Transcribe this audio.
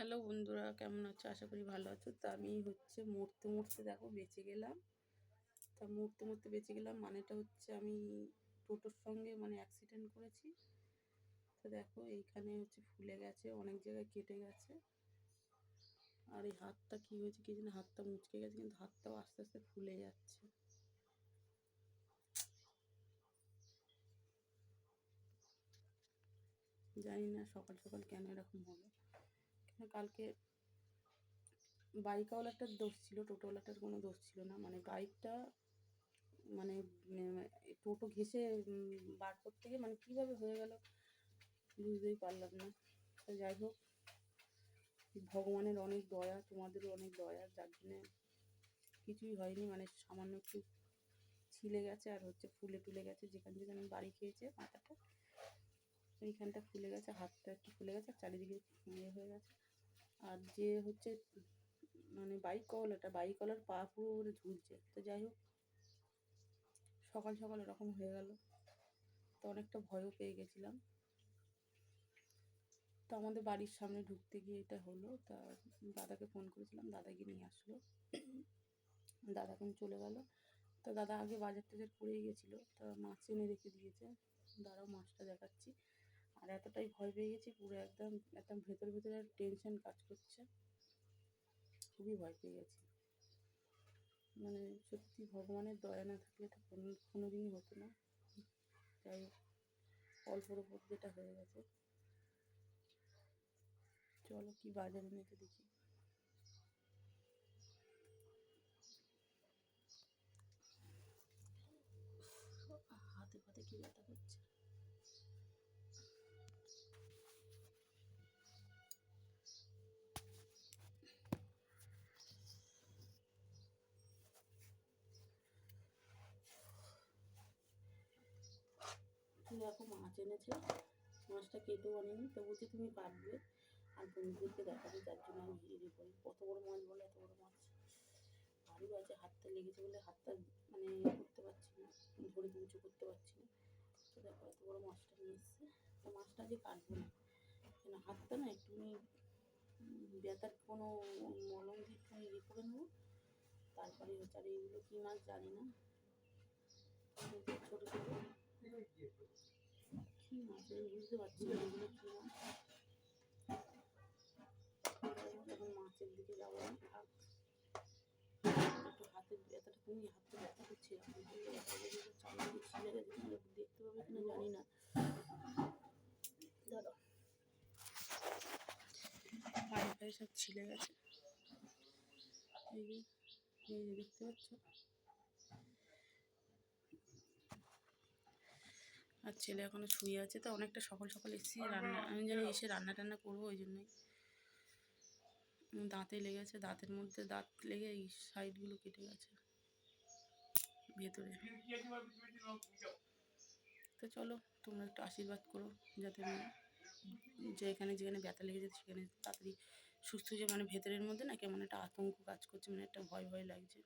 Hello বন্ধুরা, কেমন আছো? আশা করি ভালো আছো। তো আমি হচ্ছে মরতে মরতে দেখো বেঁচে গেলাম। তা মরতে মরতে বেঁচে গেলাম মানেটা হচ্ছে আমি টোটোর সঙ্গে মানে অ্যাক্সিডেন্ট করেছি। তো দেখো এইখানে হচ্ছে ফুলে গেছে, অনেক জায়গায় কেটে গেছে। আর এই হাতটা কী হয়েছে কি জানি, হাতটা মুচকে গেছে কিন্তু হাতটাও আস্তে আস্তে ফুলে যাচ্ছে। জানি না সকাল সকাল কেন এরকম কেন কালকে বাইকওয়ালাটার দোষ ছিল টোটোওয়ালাটার কোনো দোষ ছিল না। মানে বাইকটা মানে উম, টোটো ঘেসে বার করতে গিয়ে মানে কীভাবে হয়ে গেল বুঝতেই পারলাম না। তো যাই হোক ভগবানের অনেক দয়া তোমাদেরও অনেক দয়া যার জন্যে কিছুই হয়নি। মানে সামান্য একটু ছিলে গেছে আর হচ্ছে ফুলে টুলে গেছে। যেখান থেকে আমি বাড়ি খেয়েছে মাথাটা এইখানটা ফুলে গেছে হাতটা একটু ফুলে গেছে চারিদিকে ইয়ে হয়ে গেছে। আর যে হচ্ছে মানে বাইক কলাটা বাইক কলার পা পুরো ওরে ঝুলছে। তো যাই হোক, সকাল সকাল এরকম হয়ে গেল। তো অনেকটা ভয়ও পেয়ে গেছিলাম। তো আমাদের বাড়ির সামনে ঢুকতে গিয়ে এটা হলো। তা দাদাকে ফোন করেছিলাম, দাদা গিয়ে নিয়ে আসলো। দাদা এখন চলে গেল। তো দাদা আগে বাজার টাজার করেই গেছিল। তা মাছ এনে রেখে দিয়েছে। দাঁড়াও, মাছটা দেখাচ্ছি। আর এতটাই ভয় পেয়ে গেছি, পুরো একদম একদম ভেতর, ভেতরে টেনশন কাজ করছে। খুবই ভয় পেয়ে গেছি। মানে সত্যি ভগবানের দয়া না থাকলে তো কোনো কোনো দিনই হতো না। যাই হোক, অল্পর ওপর যেটা হয়ে গেছে। চলো কি বাজার এনেছে দেখি। হাতে ফাতে কি ব্যথা করছে? দেখো মাছ এনেছে মাছটা কেটেও আনেনি তো বলছে তুমি কাটবে। আর বন্ধুদেরকে দেখাবে, যার জন্য আমি ইয়ে করি। কত বড় মাছ বলে, এত বড় মাছ। ভারী আছে হাতটা লেগেছে বলে হাতটা মানে ইয়ে করতে পারছি না, ধরে উঁচু করতে পারছি না। তো দেখো এত বড় মাছটা নিয়ে এসছে। তো মাছটা যে কাটবো না, কেন হাতটা না একটুখানি ব্যথার কোনো মলম দিয়ে একটুখানি ইয়ে করে নেব। তারপরে হচ্ছে, আর এইগুলো কী মাছ জানি না। ছোটো ছোটো। বুঝতে পারছি না এগুলো কী। এখন মাছের দিকে যাব। না থাক একটু হাতের ব্যথাটা কমিয়ে হাতটা ব্যথা করছে এরকম গেছে, দেখতে পাবে কিনা জানি না। দাদা পায়ে পায়ে সব ছিলে গেছে। দেখতে পাচ্ছ? আর ছেলে এখনও শুয়ে আছে, তো অনেকটা সকাল সকাল এসেছি রান্না, আমি জানি এসে রান্না টান্না করব ওই জন্যই। দাঁতে লেগেছে, দাঁতের মধ্যে দাঁত লেগে এই সাইডগুলো কেটে গেছে, ভেতরে। তো চলো, তোমরা একটু আশীর্বাদ করো যাতে যেখানে যেখানে ব্যথা লেগে যেতে সেখানে তাড়াতাড়ি সুস্থ যায় মানে ভেতরের মধ্যে না কেমন একটা আতঙ্ক কাজ করছে মানে একটা ভয় ভয় লাগছে।